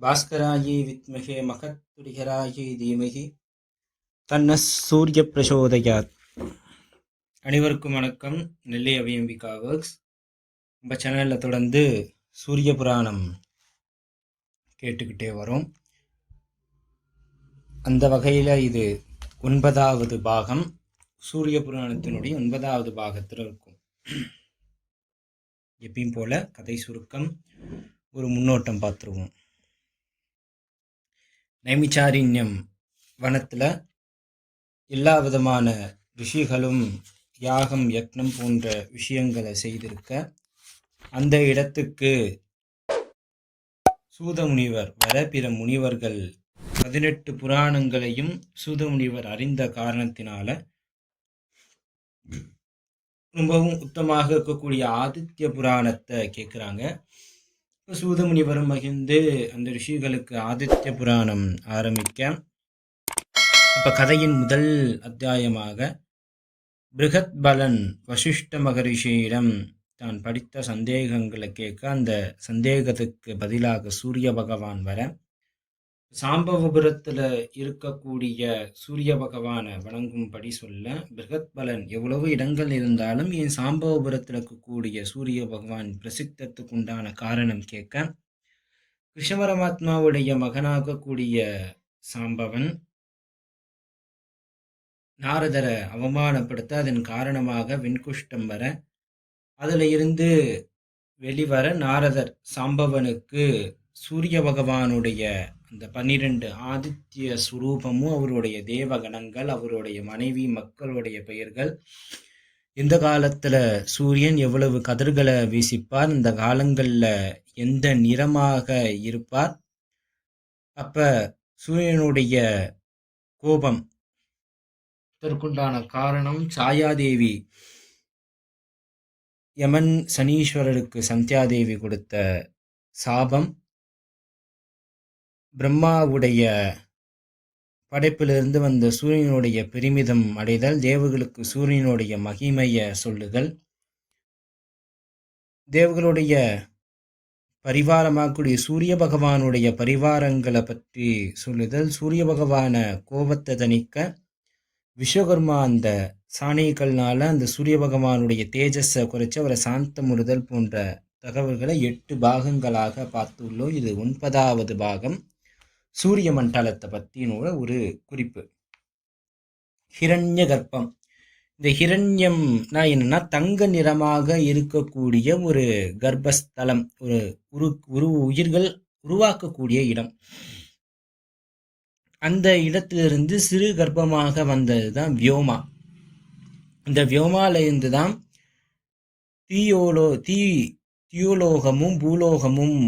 பாஸ்கராயை வித்மகே மகத்துடிகராயை தீமகி தன்ன சூரிய பிரசோதயாத் அனைவருக்கும் வணக்கம். நெல்லை அபியம்பிகா ஒர்க்ஸ் நம்ம சேனலில் தொடர்ந்து சூரிய புராணம் கேட்டுக்கிட்டே வரும். அந்த வகையில் இது ஒன்பதாவது பாகம். சூரிய புராணத்தினுடைய ஒன்பதாவது பாகத்தில் இருக்கும். எப்பயும் போல கதை சுருக்கம் ஒரு முன்னோட்டம் பார்த்துருவோம். நைமிச்சாரிண்யம் வனத்தில் எல்லா விதமான ரிஷிகளும் யாகம் யக்னம் போன்ற விஷயங்களை செய்திருக்க அந்த இடத்துக்கு சூத முனிவர் வர பிற முனிவர்கள் பதினெட்டு புராணங்களையும் சூத முனிவர் அறிந்த காரணத்தினால ரொம்பவும் உத்தமாக இருக்கக்கூடிய ஆதித்ய புராணத்தை கேட்குறாங்க இப்போ சூத மகிழ்ந்து அந்த ரிஷிகளுக்கு ஆதித்ய புராணம் ஆரம்பிக்க. இப்போ கதையின் முதல் அத்தியாயமாக பிருகத் பலன் வசிஷ்ட மகரிஷியிடம் தான் படித்த சந்தேகங்களை கேட்க அந்த சந்தேகத்துக்கு பதிலாக சூரிய பகவான் வர சாம்பவபுரத்தில் இருக்கக்கூடிய சூரிய பகவானை வணங்கும்படி சொல்ல பிருகத் பலன் எவ்வளவு இடங்கள் இருந்தாலும் என் சாம்பவபுரத்தில் இருக்கக்கூடிய சூரிய பகவான் பிரசித்தத்துக்கு உண்டான காரணம் கேட்க கிருஷ்ணபரமாத்மாவுடைய மகனாகக்கூடிய சாம்பவன் நாரதரை அவமானப்படுத்த அதன் காரணமாக வெண்குஷ்டம் வர அதில் இருந்து வெளிவர நாரதர் சாம்பவனுக்கு சூரிய பகவானுடைய அந்த பன்னிரெண்டு ஆதித்ய சுரூபமும் அவருடைய தேவகணங்கள் அவருடைய மனைவி மக்களுடைய பெயர்கள். எந்த காலத்தில் சூரியன் எவ்வளவு கதிர்களை வீசிப்பார் இந்த காலங்களில் எந்த நிறமாக இருப்பார்? அப்போ சூரியனுடைய கோபம். இதற்குண்டான காரணம் சாயாதேவி. யமன் சனீஸ்வரருக்கு சந்தியாதேவி கொடுத்த சாபம். பிரம்மாவுடைய படைப்பிலிருந்து வந்த சூரியனுடைய பெருமிதம் அடைதல் தேவர்களுக்கு சூரியனுடைய மகிமையை சொல்லுதல் தேவர்களுடைய பரிவாரமாகக்கூடிய சூரிய பகவானுடைய பரிவாரங்களை பற்றி சொல்லுதல் சூரிய பகவான கோபத்தை தணிக்க விஸ்வகர்மா அந்த சாணிகள்னால அந்த சூரிய பகவானுடைய தேஜஸை குறைச்சி அவரை சாந்தமுறுதல் போன்ற தகவல்களை எட்டு பாகங்களாக பார்த்துள்ளோம். இது ஒன்பதாவது பாகம். சூரிய மண்டலத்தை பற்றினோட ஒரு குறிப்பு. ஹிரண்ய கர்ப்பம் இந்த ஹிரண்யம்னா என்னன்னா தங்க நிறமாக இருக்கக்கூடிய ஒரு கர்ப்பஸ்தலம் ஒரு உரு உரு உயிர்கள் உருவாக்கக்கூடிய இடம். அந்த இடத்திலிருந்து சிறு கர்ப்பமாக வந்தது தான் வியோமா. இந்த வியோமாலேருந்து தான் தீயோலோ தீ தியோலோகமும் பூலோகமும்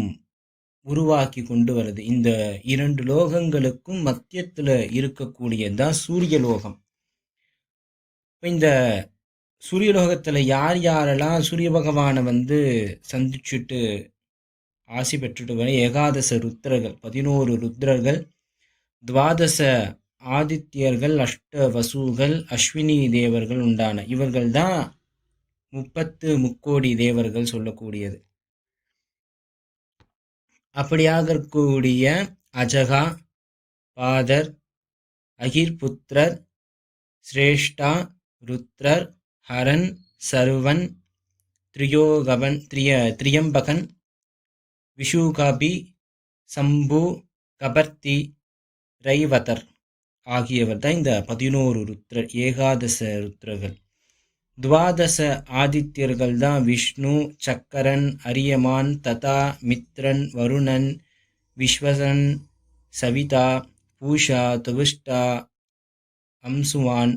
உருவாக்கி கொண்டு வருது. இந்த இரண்டு லோகங்களுக்கும் மத்தியத்தில் இருக்கக்கூடியதுதான் சூரிய லோகம். இந்த சூரியலோகத்தில் யார் யாரெல்லாம் சூரிய பகவானை வந்து சந்திச்சுட்டு ஆசி பெற்றுட்டு வர ஏகாதச ருத்ரர்கள் பதினோரு ருத்ரர்கள் துவாதச ஆதித்யர்கள் அஷ்ட வசூகள் அஸ்வினி தேவர்கள் உண்டான இவர்கள் தான் முப்பத்து முக்கோடி தேவர்கள் சொல்லக்கூடியது. அப்படியாக இருக்கக்கூடிய அஜகா பாதர் அகிர்புத்திரர் சிரேஷ்டா ருத்ரர் ஹரன் சர்வன் திரியோகவன் திரிய திரியம்பகன் விஷுகாபி சம்பு கபர்த்தி ரைவதர் ஆகியவர் தான் இந்த பதினோரு ருத்ரர் ஏகாதச ருத்ரர்கள். துவாதச ஆதித்யர்கள் தான் விஷ்ணு சக்கரன் அரியமான் ததா மித்ரன் வருணன் விஸ்வசன் சவிதா பூஷா துவிஷ்டா அம்சுவான்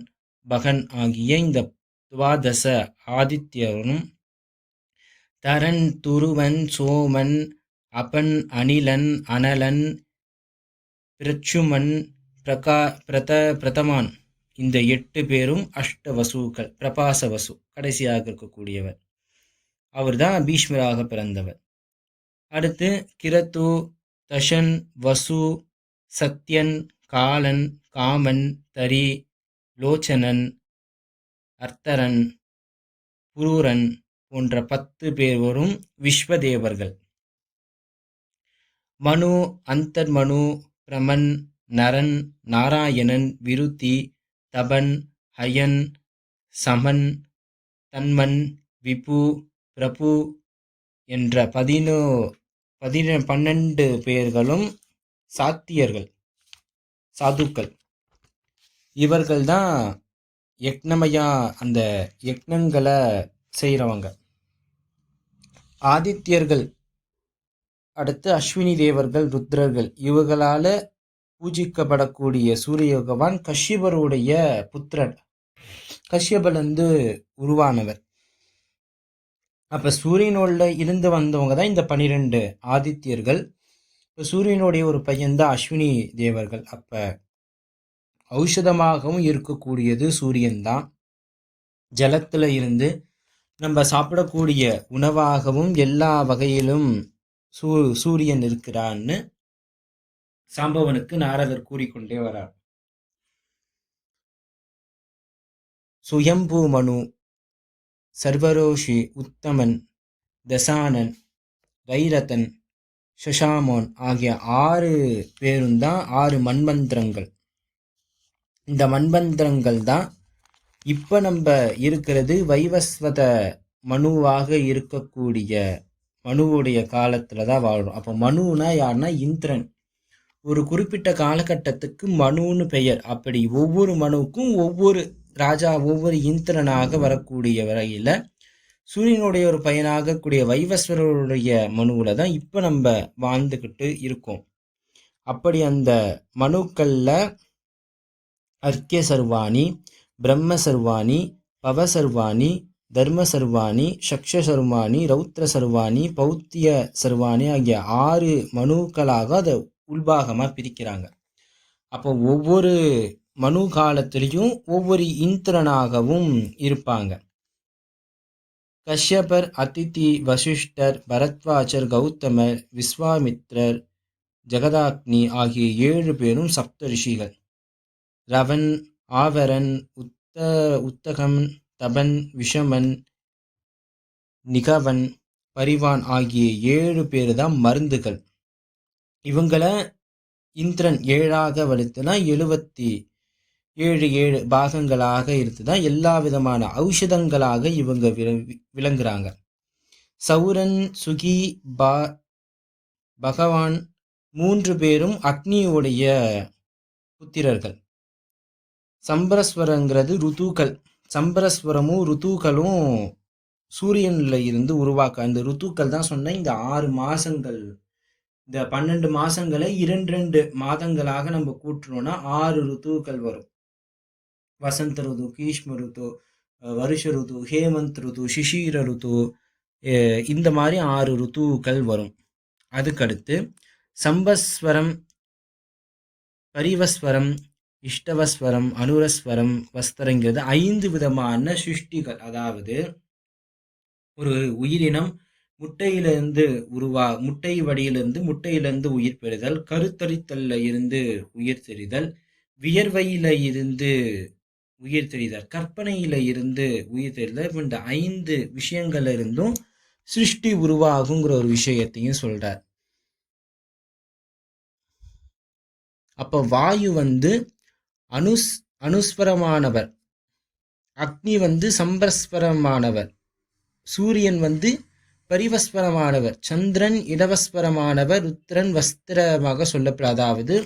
பகன் ஆகிய இந்த துவாதச ஆதித்யரும் தரன் துருவன் சோமன் அபன் அனிலன் அனலன் பிரச்சுமன் பிரகா பிரத பிரதமான். இந்த எட்டு பேரும் அஷ்ட வசுக்கள் பிரபாச வசு கடைசியாக இருக்கக்கூடியவர். அவர் தான் பீஷ்மராக பிறந்தவர். அடுத்து கிரத்து தஷன் வசு சத்யன் காலன் காமன் தரி லோச்சனன் அர்த்தரன் புரூரன் போன்ற பத்து பேர் வரும் விஸ்வதேவர்கள். மனு அந்தர்மனு பிரமன் நரன் நாராயணன் விருத்தி தபன் ஹயன் சமன் தன்மன் விபு பிரபு என்ற பதினோ பதின பன்னெண்டு பேர்களும் சாத்தியர்கள் சாதுக்கள். இவர்கள் தான் யக்னமையா அந்த யக்னங்களை செய்கிறவங்க ஆதித்யர்கள் அடுத்து அஸ்வினி தேவர்கள் ருத்ரர்கள் இவர்களால் பூஜிக்கப்படக்கூடிய சூரிய பகவான் கஷ்யபருடைய புத்திரன். கஷ்யபர் வந்து உருவானவர். அப்ப சூரியனோட இருந்து வந்தவங்க தான் இந்த பனிரெண்டு ஆதித்யர்கள். இப்போ சூரியனுடைய ஒரு பையன் தான் அஸ்வினி தேவர்கள். அப்ப ஔஷதமாகவும் இருக்கக்கூடியது சூரியன் தான். ஜலத்துல இருந்து நம்ம சாப்பிடக்கூடிய உணவாகவும் எல்லா வகையிலும் சூ சூரியன் இருக்கிறான்னு சாம்பவனுக்கு நாரதர் கூறிக்கொண்டே வரார். சுயம்பு மனு சர்வரோஷி உத்தமன் தசானன் வைரதன் ஷஷாமோன் ஆகிய ஆறு பேரும் தான் ஆறு மண்மந்திரங்கள் இந்த மண்மந்திரங்கள் தான் இப்போ நம்ம இருக்கிறது வைவஸ்வத மனுவாக இருக்கக்கூடிய மனுவுடைய காலத்தில் தான் வாழ்கிறோம் அப்போ மனுனா யாருன்னா இந்திரன். ஒரு குறிப்பிட்ட காலகட்டத்துக்கு மனுன்னு பெயர். அப்படி ஒவ்வொரு மனுவுக்கும் ஒவ்வொரு ராஜா ஒவ்வொரு இந்திரனாக வரக்கூடிய வகையில் சூரியனுடைய ஒரு பயனாக கூடிய வைவஸ்வரருடைய மனுவில் தான் இப்போ நம்ம வாழ்ந்துக்கிட்டு இருக்கோம். அப்படி அந்த மனுக்களில் அர்க்கிய சர்வாணி பிரம்ம சர்வாணி பவ சர்வாணி தர்ம சர்வாணி சக்ஷ சர்வாணி ரௌத்ர சர்வாணி பௌத்திய சர்வாணி ஆகிய ஆறு மனுக்களாக அதை உள்பாகமாக பிரிக்கிறாங்க. அப்போ ஒவ்வொரு மனு காலத்திலையும் ஒவ்வொரு இந்திரனாகவும் இருப்பாங்க. கஷ்யபர் அதித்தி வசிஷ்டர் பரத்வாஜர் கௌதமர் விஸ்வாமித்ரர் ஜெகதாக்னி ஆகிய ஏழு பேரும் சப்த ரிஷிகள் ரவன் ஆவரன் உத்த உத்தகம் தபன் விஷமன் நிகவன் பரிவான் ஆகிய ஏழு பேர் தான் மருந்துகள். இவங்கள இந்திரன் ஏழாக வலுத்துனா எழுபத்தி ஏழு ஏழு பாகங்களாக இருந்துதான் எல்லா விதமான ஔஷதங்களாக இவங்க விளங்குறாங்க. சௌரன் சுகி பா பகவான் மூன்று பேரும் அக்னியுடைய புத்திரர்கள். சம்பரஸ்வரங்கிறது ருத்துக்கள். சம்பரஸ்வரமும் ருத்துக்களும் சூரியனில் இருந்து உருவாக்க அந்த ருத்துக்கள் தான் சொன்ன இந்த ஆறு மாசங்கள் இந்த பன்னெண்டு மாசங்களை இரண்டு ரெண்டு மாதங்களாக நம்ம கூட்டுறோம்னா ஆறு ருத்துக்கள் வரும். வசந்த ருது கீஷ்ம ருத்து வருஷ ருத்து ஹேமந்த் ருத்து சிஷீர ருத்து இந்த மாதிரி ஆறு ருத்துக்கள் வரும். அதுக்கடுத்து சம்பஸ்வரம் பரிவஸ்வரம் இஷ்டவஸ்வரம் அனுரஸ்வரம் வஸ்தரங்கிறது ஐந்து விதமான சிருஷ்டிகள். அதாவது ஒரு உயிரினம் முட்டையிலிருந்து உருவா முட்டை வடியிலிருந்து முட்டையிலிருந்து உயிர் பெறுதல் கருத்தரித்தல்ல இருந்து உயிர் தெரிதல் வியர்வையில இருந்து உயிர் தெரிதல் கற்பனையில இருந்து உயிர் தெரிதல் இந்த ஐந்து விஷயங்கள்ல இருந்தும் சிருஷ்டி உருவாகுங்கிற ஒரு விஷயத்தையும் சொல்றார். அப்ப வாயு வந்து அனுஸ் அனுஸ்வரமானவர். அக்னி வந்து சம்பரஸ்வரமானவர் சூரியன் வந்து பரிவஸ்வரமானவர். சந்திரன் இடவஸ்வரமானவர். ருத்ரன் வஸ்திரமாக சொல்லப்பட அதாவது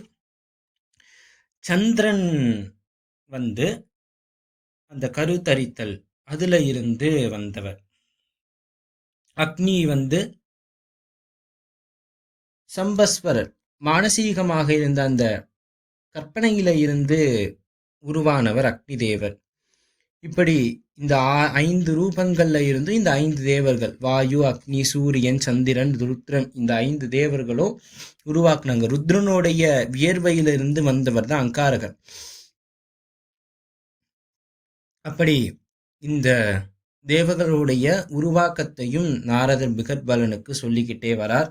சந்திரன் வந்து அந்த கருத்தரித்தல் அதுல இருந்து வந்தவர். அக்னி வந்து சம்பஸ்வரர். மானசீகமாக இருந்த அந்த கற்பனையில இருந்து உருவானவர் அக்னி தேவர் இப்படி இந்த ஐந்து ரூபங்கள்ல இருந்து இந்த ஐந்து தேவர்கள் வாயு அக்னி சூரியன் சந்திரன் ருத்ரன் இந்த ஐந்து தேவர்களும் உருவாக்குனாங்க. ருத்ரனுடைய வியர்வையிலிருந்து வந்தவர் தான் அங்காரகர். அப்படி இந்த தேவர்களுடைய உருவாக்கத்தையும் நாரதர் பிகத்பலனுக்கு சொல்லிக்கிட்டே வரார்.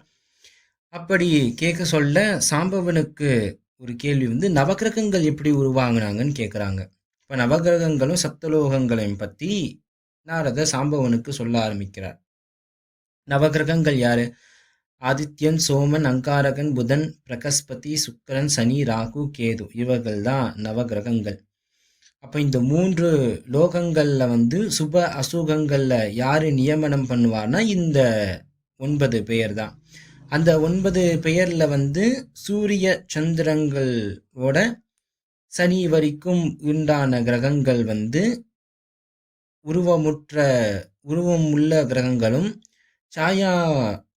அப்படி கேட்க சொல்ல சாம்பவனுக்கு ஒரு கேள்வி வந்து நவகிரகங்கள் எப்படி உருவாங்கினாங்கன்னு கேட்குறாங்க இப்போ நவகிரகங்களும் சப்தலோகங்களையும் பற்றி நாரத சாம்பவனுக்கு சொல்ல ஆரம்பிக்கிறார். நவகிரகங்கள் யாரு? ஆதித்யன் சோமன் அங்காரகன் புதன் பிரகஸ்பதி சுக்கரன் சனி ராகு கேது இவர்கள் தான் நவகிரகங்கள். அப்போ இந்த மூன்று லோகங்களில் வந்து சுப அசுகங்களில் யார் நியமனம் பண்ணுவார்னா இந்த ஒன்பது பெயர் தான். அந்த ஒன்பது பெயரில் வந்து சூரிய சந்திரங்களோட சனி வரைக்கும் உண்டான கிரகங்கள் வந்து உருவமுற்ற உருவம் உள்ள கிரகங்களும் சாயா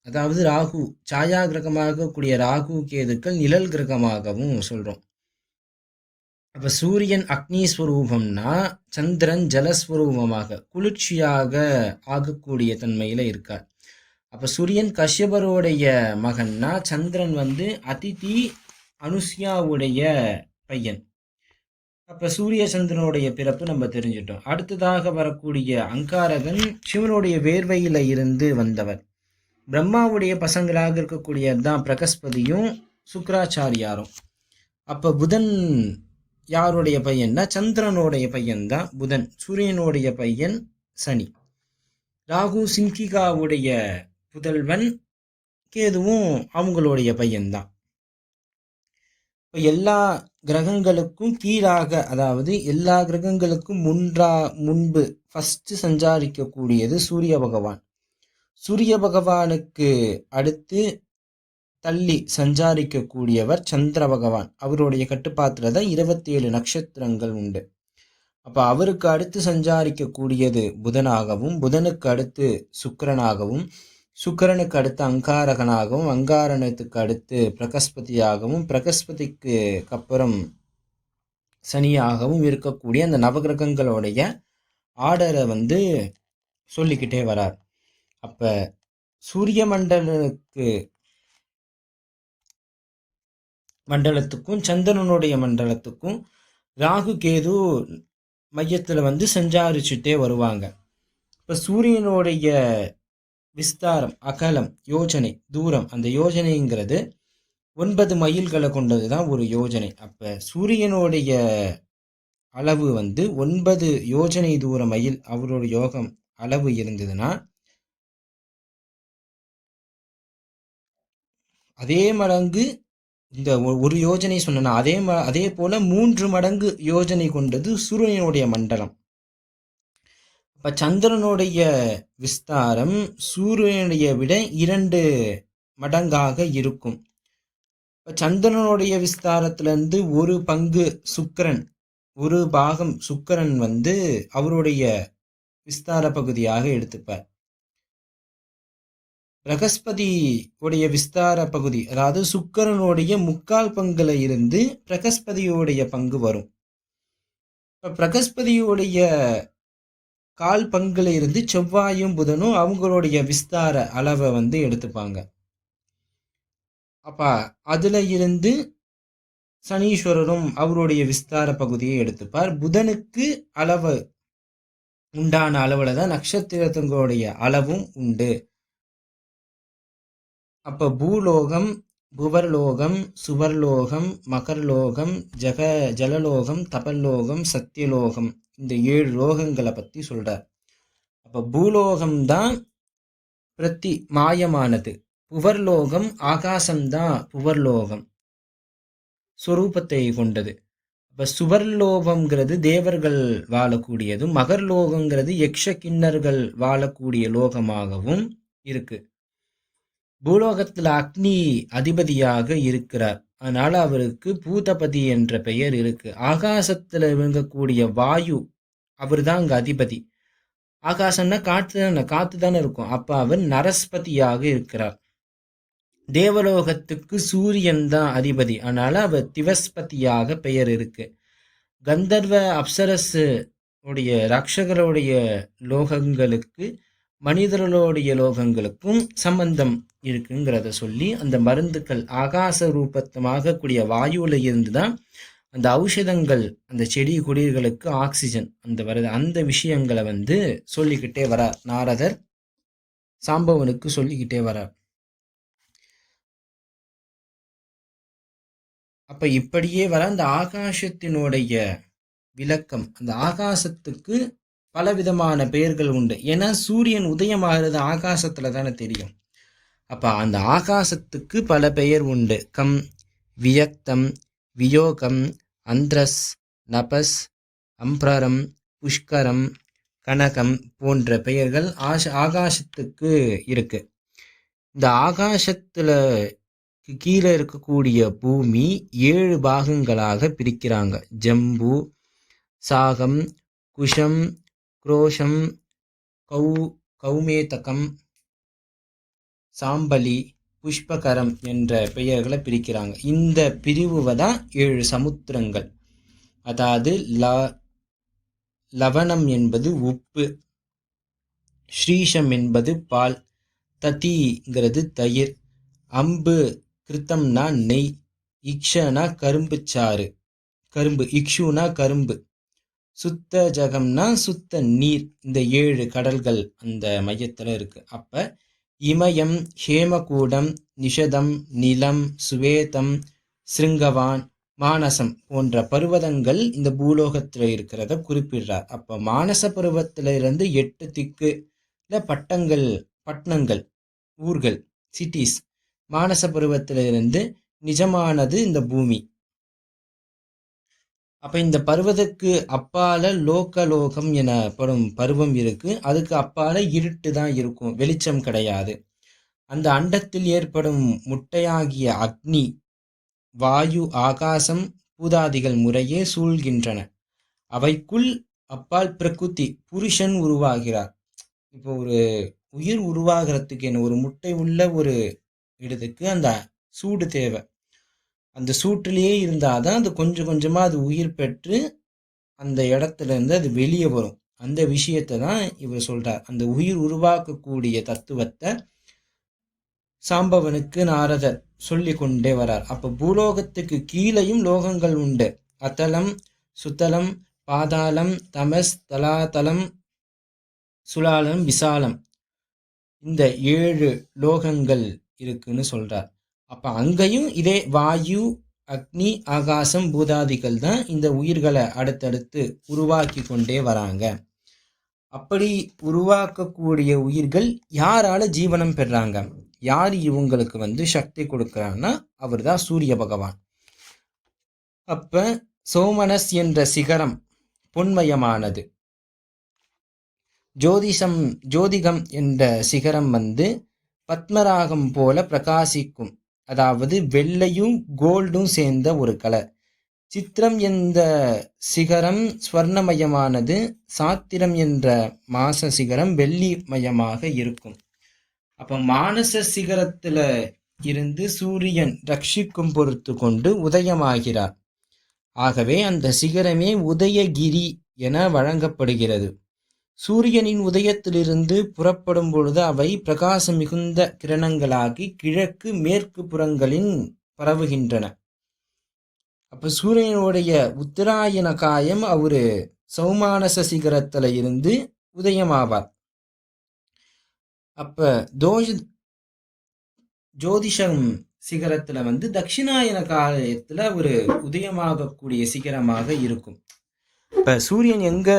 அதாவது ராகு சாயா கிரகமாக கூடிய ராகு கேதுக்கள் நிழல் கிரகமாகவும் சொல்கிறோம் அப்போ சூரியன் அக்னி ஸ்வரூபம்னா சந்திரன் ஜலஸ்வரூபமாக குளிர்ச்சியாக ஆகக்கூடிய தன்மையில் இருக்கார். அப்போ சூரியன் கஷ்யபருடைய மகன்னா சந்திரன் வந்து அதிதி அனுசியாவுடைய பையன். அப்போ சூரிய சந்திரனுடைய பிறப்பு நம்ம தெரிஞ்சிட்டோம். அடுத்ததாக வரக்கூடிய அங்காரகன் சிவனுடைய வேர்வையில் இருந்து வந்தவர். பிரம்மாவுடைய பசங்களாக இருக்கக்கூடியது தான் பிரகஸ்பதியும் சுக்கராச்சாரியாரும். அப்போ புதன் யாருடைய பையன்னா சந்திரனுடைய பையன்தான் புதன். சூரியனுடைய பையன் சனி. ராகு சிங்கிகாவுடைய புதல்வன் கேதுவும் அவங்களுடைய பையன்தான் இப்போ எல்லா கிரகங்களுக்கும் கீழாக அதாவது எல்லா கிரகங்களுக்கும் முன்றா முன்பு ஃபஸ்ட்டு சஞ்சாரிக்கக்கூடியது சூரிய பகவான். சூரிய பகவானுக்கு அடுத்து தள்ளி சஞ்சாரிக்கக்கூடியவர் சந்திர பகவான். அவருடைய கட்டுப்பாட்டில் தான் இருபத்தி ஏழு நட்சத்திரங்கள் உண்டு. அப்போ அவருக்கு அடுத்து சஞ்சாரிக்கக்கூடியது புதனாகவும் புதனுக்கு அடுத்து சுக்கரனாகவும் சுக்கரனுக்கு அடுத்து அங்காரகனாகவும் அங்காரணத்துக்கு அடுத்து பிரகஸ்பதியாகவும் பிரகஸ்பதிக்கு அப்புறம் சனியாகவும் இருக்கக்கூடிய அந்த நவகிரகங்களுடைய ஆர்டரை வந்து சொல்லிக்கிட்டே வரார். அப்போ சூரிய மண்டலத்துக்கு மண்டலத்துக்கும் சந்திரனுடைய மண்டலத்துக்கும் ராகு கேது மையத்தில் வந்து சஞ்சாரிச்சுட்டே வருவாங்க. இப்போ சூரியனுடைய விஸ்தாரம் அகலம் யோஜனை தூரம். அந்த யோஜனைங்கிறது ஒன்பது மைல்களை கொண்டது தான் ஒரு யோஜனை. அப்போ சூரியனுடைய அளவு வந்து ஒன்பது யோஜனை தூர மைல் அவரோட யோகம் அளவு இருந்ததுன்னா அதே மடங்கு இந்த ஒரு யோஜனை சொன்னா அதே ம அதே போல மூன்று மடங்கு யோஜனை கொண்டது சூரியனுடைய மண்டலம். இப்போ சந்திரனுடைய விஸ்தாரம் சூரியனுடைய விட இரண்டு மடங்காக இருக்கும். இப்போ சந்திரனுடைய விஸ்தாரத்திலேருந்து ஒரு பங்கு சுக்கரன் ஒரு பாகம் சுக்கரன் வந்து அவருடைய விஸ்தார பகுதியாக எடுத்துப்பார். பிரகஸ்பதி உடைய விஸ்தார பகுதி அதாவது சுக்கரனுடைய முக்கால் பங்குல இருந்து பிரகஸ்பதியோடைய பங்கு வரும். இப்போ பிரகஸ்பதியுடைய கால் பங்குல இருந்து செவ்வாயும் புதனும் அவங்களுடைய விஸ்தார அளவை வந்து எடுத்துப்பாங்க. அப்போ அதில் இருந்து சனீஸ்வரரும் அவருடைய விஸ்தார பகுதியை எடுத்துப்பார். புதனுக்கு அளவு உண்டான அளவில் தான் நட்சத்திரத்துங்களுடைய அளவும் உண்டு. அப்போ பூலோகம் புவர்லோகம் சுவர்லோகம் மகர்லோகம் ஜக ஜலலோகம் தபல்லோகம் சத்தியலோகம் இந்த ஏழு லோகங்களை பற்றி சொல்கிறார் அப்போ பூலோகம்தான் பிரத்தி மாயமானது. புவர்லோகம் ஆகாசம்தான் புவர்லோகம். ஸ்வரூபத்தை கொண்டது. இப்போ சுவர்லோகம்ங்கிறது தேவர்கள் வாழக்கூடியதும் மகர்லோகங்கிறது யக்ஷ கிண்ணர்கள் வாழக்கூடிய லோகமாகவும் இருக்குது பூலோகத்தில் அக்னி அதிபதியாக இருக்கிறார். அதனால் அவருக்கு பூதபதி என்ற பெயர் இருக்குது ஆகாசத்தில் விளங்கக்கூடிய வாயு அவர் தான் அங்கே அதிபதி. ஆகாசம்னா காற்று தானே காற்று தானே இருக்கும். அப்போ அவர் நரஸ்பதியாக இருக்கிறார். தேவலோகத்துக்கு சூரியன் தான் அதிபதி. அதனால் அவர் திவஸ்பதியாக பெயர் இருக்கு. கந்தர்வ அப்சரசு உடைய ரக்ஷகருடைய லோகங்களுக்கு மனிதர்களுடைய லோகங்களுக்கும் சம்பந்தம் இருக்குங்கிறத சொல்லி அந்த மருந்துக்கள் ஆகாச ரூபத்தமாக கூடிய வாயுவில் இருந்து தான் அந்த ஔஷதங்கள் அந்த செடி கொடிர்களுக்கு ஆக்சிஜன் அந்த வருது அந்த விஷயங்களை வந்து சொல்லிக்கிட்டே வரார் நாரதர் சாம்பவனுக்கு சொல்லிக்கிட்டே வரார் அப்ப இப்படியே வர அந்த ஆகாசத்தினுடைய விளக்கம் அந்த ஆகாசத்துக்கு பலவிதமான பெயர்கள் உண்டு. ஏன்னா சூரியன் உதயமாகிறது ஆகாசத்தில் தானே தெரியும். அப்போ அந்த ஆகாசத்துக்கு பல பெயர் உண்டு. கம் வியக்தம் வியோகம் அந்திரஸ் நபஸ் அம்ப்ரரம் புஷ்கரம் கனகம் போன்ற பெயர்கள் ஆஷ ஆகாசத்துக்கு இருக்கு. இந்த ஆகாசத்தில் கீழே இருக்கக்கூடிய பூமி ஏழு பாகங்களாக பிரிக்கிறாங்க. ஜம்பு சாகம் குஷம் குரோஷம் கௌ கௌமேதகம் சாம்பலி புஷ்பகரம் என்ற பெயர்களை பிரிக்கிறாங்க. இந்த பிரிவு தான் ஏழு சமுத்திரங்கள். அதாவது ல லவணம் என்பது உப்பு ஸ்ரீஷம் என்பது பால் ததிங்கிறது தயிர் அம்பு கிருத்தம்னா நெய் இக்ஷனா கரும்பு சாறு கரும்பு இக்ஷுனா கரும்பு. சுத்த ஜகம்னா சுத்த நீர். இந்த ஏழு கடல்கள் அந்த மையத்தில் இருக்கு. அப்போ இமயம் ஹேமகூடம் நிஷதம் நிலம் சுவேதம் சிருங்கவான் மானசம் போன்ற பருவதங்கள் இந்த பூலோகத்தில் இருக்கிறத குறிப்பிடுறார். அப்போ மானச பருவத்திலிருந்து எட்டு திக்கு பட்டங்கள் பட்டணங்கள் ஊர்கள் சிட்டிஸ் மானச பருவத்திலிருந்து நிஜமானது இந்த பூமி. அப்போ இந்த பருவத்துக்கு அப்பால லோகலோகம் எனப்படும் பருவம் இருக்கு. அதுக்கு அப்பால இருட்டு தான் இருக்கும். வெளிச்சம் கிடையாது. அந்த அண்டத்தில் ஏற்படும் முட்டையாகிய அக்னி வாயு ஆகாசம் பூதாதிகள் முறையே சூழ்கின்றன. அவைக்குள் அப்பால் பிரகுதி புருஷன் உருவாகிறார். இப்போ ஒரு உயிர் உருவாகிறதுக்கு என்ன? ஒரு முட்டை உள்ள ஒரு இடத்துக்கு அந்த சூடு தேவை. அந்த சூட்டிலேயே இருந்தால் தான் அது கொஞ்சம் கொஞ்சமாக அது உயிர் பெற்று அந்த இடத்துலேருந்து அது வெளியே வரும். அந்த விஷயத்தை தான் இவர் சொல்கிறார் அந்த உயிர் உருவாக்கக்கூடிய தத்துவத்தை சாம்பவனுக்கு நாரதர் சொல்லி கொண்டே வரார். அப்போ பூலோகத்துக்கு கீழையும் லோகங்கள் உண்டு. அத்தலம் சுத்தலம் பாதாளம் தமஸ் தலாதலம் சுலாலம் விசாலம். இந்த ஏழு லோகங்கள் இருக்குன்னு சொல்கிறார் அப்போ அங்கேயும் இதே வாயு அக்னி ஆகாசம் பூதாதிகள் தான் இந்த உயிர்களை அடுத்தடுத்து உருவாக்கி கொண்டே வராங்க. அப்படி உருவாக்கக்கூடிய உயிர்கள் யாரால ஜீவனம் பெறாங்க? யார் இவங்களுக்கு வந்து சக்தி கொடுக்குறாங்கன்னா அவர் தான் சூரிய பகவான். அப்ப சோமனஸ் என்ற சிகரம் பொன்மயமானது. ஜோதிஷம் ஜோதிகம் என்ற சிகரம் வந்து பத்மராகம் போல பிரகாசிக்கும். அதாவது வெள்ளையும் கோல்டும் சேர்ந்த ஒரு கலர். சித்திரம் என்ற சிகரம் ஸ்வர்ணமயமானது சாத்திரம் என்ற மாச சிகரம் வெள்ளிமயமாக இருக்கும். அப்போ மானச சிகரத்தில் இருந்து சூரியன் ரட்சிக்கும் பொறுத்து கொண்டு உதயமாகிறார். ஆகவே அந்த சிகரமே உதயகிரி என வழங்கப்படுகிறது. சூரியனின் உதயத்திலிருந்து புறப்படும் பொழுது அவை பிரகாசம் மிகுந்த கிரணங்களாகி கிழக்கு மேற்கு புறங்களின் பரவுகின்றன. அப்ப சூரியனுடைய உத்தராயண காயம் அவரு சௌமானச சிகரத்துல இருந்து உதயமாவார். அப்ப தோஷ ஜோதிஷம் சிகரத்துல வந்து தட்சிணாயன காலத்துல ஒரு உதயமாகக்கூடிய சிகரமாக இருக்கும். இப்ப சூரியன் எங்க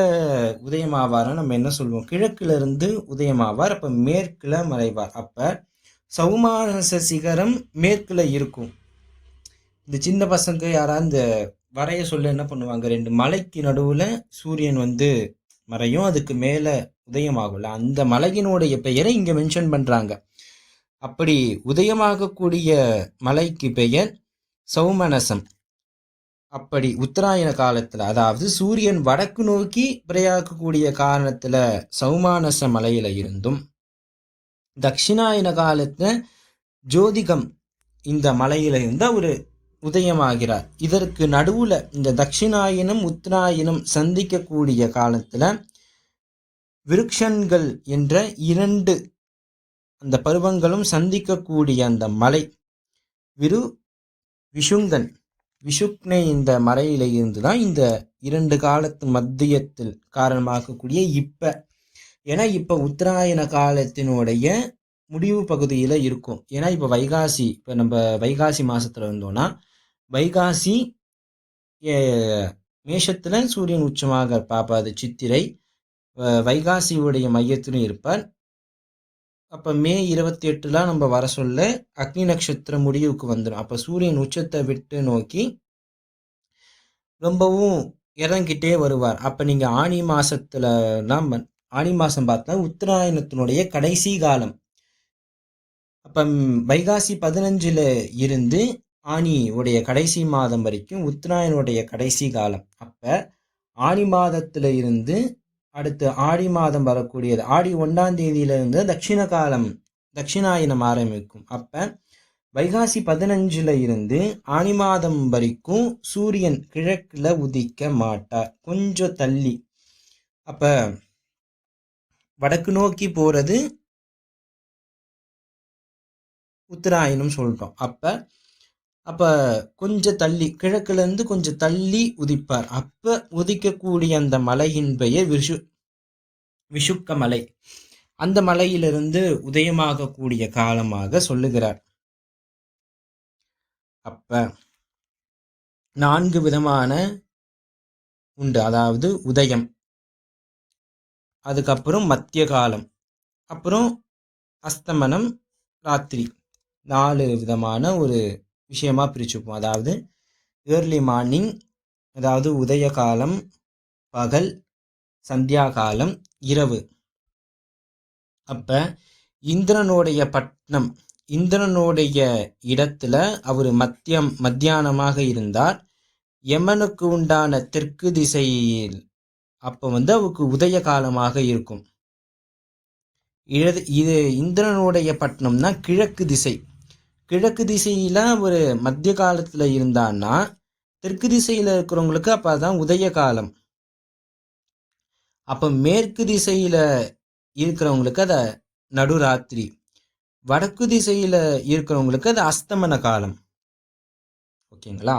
உதயமாவார நம்ம என்ன சொல்லுவோம்? கிழக்குல இருந்து உதயமாவார் அப்ப மேற்குல மறைவார். அப்ப சௌமானச சிகரம் மேற்குல இருக்கும். இந்த சின்ன பசங்க யாராவது இந்த வரைய சொல்ல என்ன பண்ணுவாங்க? ரெண்டு மலைக்கு நடுவுல சூரியன் வந்து மறையும் அதுக்கு மேல உதயமாகும்ல. அந்த மலையினுடைய பெயரை இங்க மென்ஷன் பண்றாங்க. அப்படி உதயமாகக்கூடிய மலைக்கு பெயர் சௌமனசம். அப்படி உத்தராயண காலத்துல அதாவது சூரியன் வடக்கு நோக்கி பிரயாக்கக்கூடிய காரணத்துல சௌமானச மலையில இருந்தும் தட்சிணாயன காலத்துல ஜோதிகம் இந்த மலையில இருந்து ஒரு உதயமாகிறார். இதற்கு நடுவுல இந்த தட்சிணாயனம் உத்தராயணம் சந்திக்கக்கூடிய காலத்துல விருக்ஷன்கள் என்ற இரண்டு அந்த பருவங்களும் சந்திக்கக்கூடிய அந்த மலை விரு விஷுங்கன் விஷுக்னே இந்த மலையில இருந்து தான் இந்த இரண்டு காலத்து மத்தியத்தில் காரணமாகக்கூடிய இப்ப. ஏன்னா இப்ப உத்தராயண காலத்தினுடைய முடிவு பகுதியில இருக்கும். ஏன்னா இப்ப வைகாசி இப்ப நம்ம வைகாசி மாசத்துல இருந்தோம்னா வைகாசி மேஷத்துல சூரியன் உச்சமாக பார்ப்பாது சித்திரை வைகாசியுடைய மையத்திலும் இருப்பார். அப்போ மே இருபத்தி எட்டுலாம் நம்ம வர சொல்ல அக்னி நட்சத்திரம் முடிவுக்கு வந்துடும் அப்போ சூரியன் உச்சத்தை விட்டு நோக்கி ரொம்பவும் இறங்கிட்டே வருவார். அப்போ நீங்கள் ஆனி மாதத்துலலாம் ஆனி மாதம் பார்த்தா உத்தராயணத்தினுடைய கடைசி காலம். அப்போ வைகாசி பதினஞ்சில் இருந்து ஆனி உடைய கடைசி மாதம் வரைக்கும் உத்தராயனுடைய கடைசி காலம். அப்போ ஆனி மாதத்தில் இருந்து அடுத்து ஆடி மாதம் வரக்கூடியது. ஆடி ஒன்றாம் தேதியிலிருந்து தட்சிண காலம் தட்சிணாயனம் ஆரம்பிக்கும். அப்போ வைகாசி பதினஞ்சில் இருந்து ஆனி மாதம் வரைக்கும் சூரியன் கிழக்கில் உதிக்க மாட்டார். கொஞ்சம் தள்ளி. அப்போ வடக்கு நோக்கி போகிறது உத்தராயணம் சொல்லிட்டோம் அப்போ அப்போ கொஞ்சம் தள்ளி கிழக்குலேருந்து கொஞ்சம் தள்ளி உதிப்பார். அப்போ உதிக்கக்கூடிய அந்த மலையின் பெயர் விஷு விஷுக்க மலை. அந்த மலையிலிருந்து உதயமாகக்கூடிய காலமாக சொல்லுகிறார். அப்ப நான்கு விதமான உண்டு. அதாவது உதயம் அதுக்கப்புறம் மத்திய காலம் அப்புறம் அஸ்தமனம் ராத்திரி. நாலு விதமான ஒரு விஷயமாக பிரிச்சுப்போம். அதாவது ஏர்லி மார்னிங் அதாவது உதய காலம் பகல் சந்தியா காலம் இரவு. அப்போ இந்திரனுடைய பட்னம் இந்திரனுடைய இடத்துல அவர் மத்தியம் மத்தியானமாக இருந்தார். யமனுக்கு உண்டான தெற்கு திசையில் அப்போ வந்து அவருக்கு உதய காலமாக இருக்கும். இடது இது இந்திரனுடைய பட்டணம்னா கிழக்கு திசை. கிழக்கு திசையில் ஒரு மத்திய காலத்தில் இருந்தான்னா தெற்கு திசையில் இருக்கிறவங்களுக்கு அப்போ அதான் உதய காலம். அப்போ மேற்கு திசையில் இருக்கிறவங்களுக்கு அதை நடுராத்திரி வடக்கு திசையில் இருக்கிறவங்களுக்கு அது அஸ்தமன காலம். ஓகேங்களா?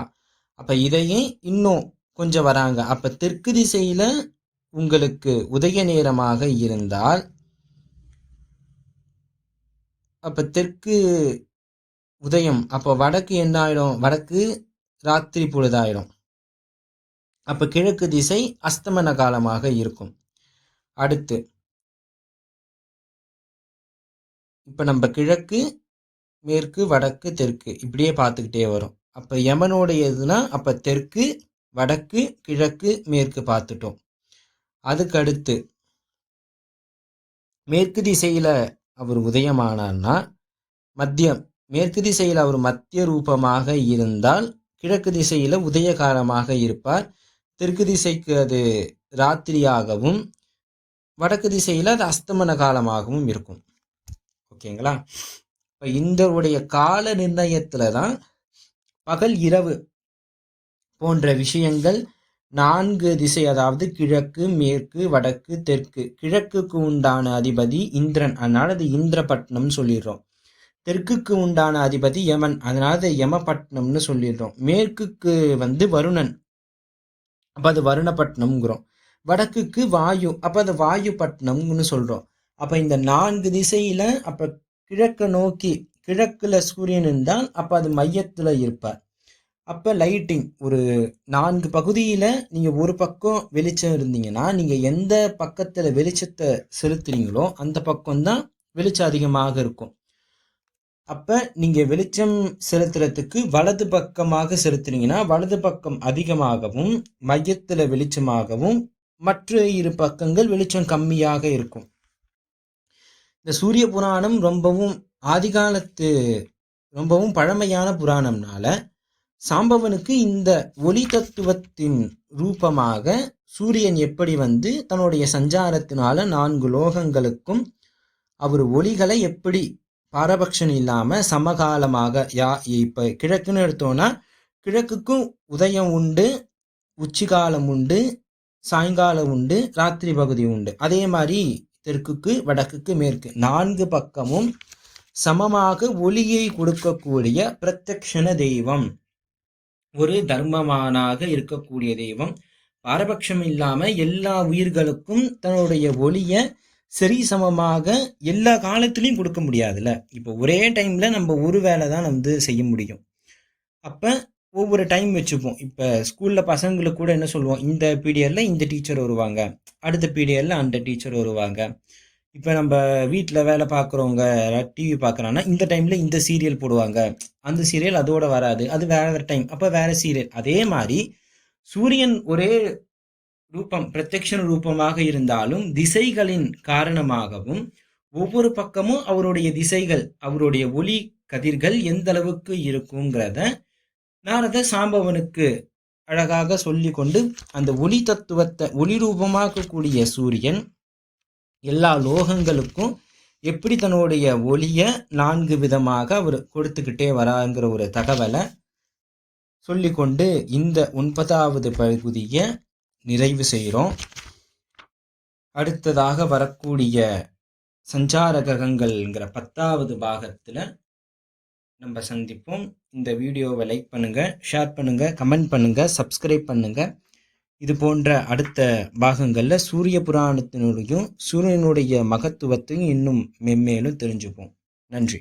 அப்போ இதையும் இன்னும் கொஞ்சம் வராங்க. அப்போ தெற்கு திசையில் உங்களுக்கு உதய நேரமாக இருந்தால் அப்போ தெற்கு உதயம். அப்போ வடக்கு என்ன ஆயிடும் வடக்கு ராத்திரி பொழுதாயிடும். அப்போ கிழக்கு திசை அஸ்தமன காலமாக இருக்கும். அடுத்து இப்போ நம்ம கிழக்கு மேற்கு வடக்கு தெற்கு இப்படியே பார்த்துக்கிட்டே வரும். அப்போ யமனுடைய இதுனா அப்போ தெற்கு வடக்கு கிழக்கு மேற்கு பார்த்துட்டோம். அதுக்கு அடுத்து மேற்கு திசையில் அவர் உதயமானார்னா மத்தியம் மேற்கு திசையில் அவர் மத்திய ரூபமாக இருந்தால் கிழக்கு திசையில் உதயகாலமாக இருப்பார். தெற்கு திசைக்கு அது ராத்திரியாகவும் வடக்கு திசையில் அது அஸ்தமன காலமாகவும் இருக்கும். ஓகேங்களா? இப்போ இந்த உடைய கால நிர்ணயத்தில் தான் பகல் இரவு போன்ற விஷயங்கள் நான்கு திசை அதாவது கிழக்கு மேற்கு வடக்கு தெற்கு கிழக்குக்கு உண்டான அதிபதி இந்திரன். அதனால் அது இந்திரபட்னம் சொல்லிடுறோம். தெற்குக்கு உண்டான அதிபதி யமன். அதனால அது யமபட்னம்னு சொல்லிடுறோம். மேற்குக்கு வந்து வருணன். அப்போ அது வருணப்பட்டினம்ங்கிறோம் வடக்குக்கு வாயு. அப்போ அது வாயுப்பட்டினம்னு சொல்கிறோம் அப்போ இந்த நான்கு திசையில் அப்போ கிழக்கை நோக்கி கிழக்கில் சூரியன் இருந்தால் அப்போ அது மையத்தில் இருப்பார். அப்போ லைட்டிங். ஒரு நான்கு பகுதியில் நீங்கள் ஒரு பக்கம் வெளிச்சம் இருந்தீங்கன்னா நீங்கள் எந்த பக்கத்தில் வெளிச்சத்தை செலுத்துறீங்களோ அந்த பக்கம்தான் வெளிச்சம் அதிகமாக இருக்கும். அப்போ நீங்கள் வெளிச்சம் செலுத்துறதுக்கு வலது பக்கமாக செலுத்துனீங்கன்னா வலது பக்கம் அதிகமாகவும் மையத்தில் வெளிச்சமாகவும் மற்ற இரு பக்கங்கள் வெளிச்சம் கம்மியாக இருக்கும். இந்த சூரிய புராணம் ரொம்பவும் ஆதிகாலத்து ரொம்பவும் பழமையான புராணம்னால சாம்பவனுக்கு இந்த ஒளி தத்துவத்தின் ரூபமாக சூரியன் எப்படி வந்து தன்னுடைய சஞ்சாரத்தினால நான்கு லோகங்களுக்கும் அவர் ஒளிகளை எப்படி பாரபட்சம் இல்லாமல் சமகாலமாக யா இப்போ கிழக்குன்னு எடுத்தோன்னா கிழக்குக்கும் உதயம் உண்டு உச்சிகாலம் உண்டு சாயங்காலம் உண்டு ராத்திரி பகுதி உண்டு. அதே மாதிரி தெற்குக்கு வடக்குக்கு மேற்கு. நான்கு பக்கமும் சமமாக ஒளியை கொடுக்கக்கூடிய பிரத்யக்ஷண தெய்வம். ஒரு தர்மமானாக இருக்கக்கூடிய தெய்வம். பாரபட்சம் இல்லாமல் எல்லா உயிர்களுக்கும் தன்னுடைய ஒளியை சரி சமமாக எல்லா காலத்துலேயும் கொடுக்க முடியாதுல்ல. இப்போ ஒரே டைமில் நம்ம ஒரு வேலை தான் வந்து செய்ய முடியும். அப்போ ஒவ்வொரு டைம் வச்சுப்போம். இப்போ ஸ்கூலில் பசங்களுக்கு கூட என்ன சொல்லுவோம்? இந்த பீரியடில் இந்த டீச்சர் வருவாங்க. அடுத்த பீரியடில் அந்த டீச்சர் வருவாங்க. இப்போ நம்ம வீட்டில் வேலை பார்க்குறவங்க டிவி பார்க்குறாங்கன்னா இந்த டைமில் இந்த சீரியல் போடுவாங்க. அந்த சீரியல் அதோட வராது. அது வேற வேறு டைம் அப்போ வேறு சீரியல் அதே மாதிரி சூரியன் ஒரே ரூபம் பிரத்யக்ஷ ரூபமாக இருந்தாலும் திசைகளின் காரணமாகவும் ஒவ்வொரு பக்கமும் அவருடைய திசைகள் அவருடைய ஒளி கதிர்கள் எந்த அளவுக்கு இருக்குங்கிறத நாரத சாம்பவனுக்கு அழகாக சொல்லி கொண்டு அந்த ஒளி தத்துவத்தை ஒளி ரூபமாக்கக்கூடிய சூரியன் எல்லா லோகங்களுக்கும் எப்படி தன்னுடைய ஒளியை நான்கு விதமாக அவர் கொடுத்துக்கிட்டே வராங்கிற ஒரு தகவலை சொல்லிக்கொண்டு இந்த ஒன்பதாவது பகுதியை நிறைவு செய்கிறோம். அடுத்ததாக வரக்கூடிய சஞ்சார கிரகங்கள்ங்கிற பத்தாவது பாகத்தில் நம்ம சந்திப்போம். இந்த வீடியோவை லைக் பண்ணுங்கள் ஷேர் பண்ணுங்கள் கமெண்ட் பண்ணுங்கள் சப்ஸ்கிரைப் பண்ணுங்கள் இது போன்ற அடுத்த பாகங்களில் சூரிய புராணத்தினுடையும் சூரியனுடைய மகத்துவத்தையும் இன்னும் மென்மேலும் தெரிஞ்சுப்போம். நன்றி.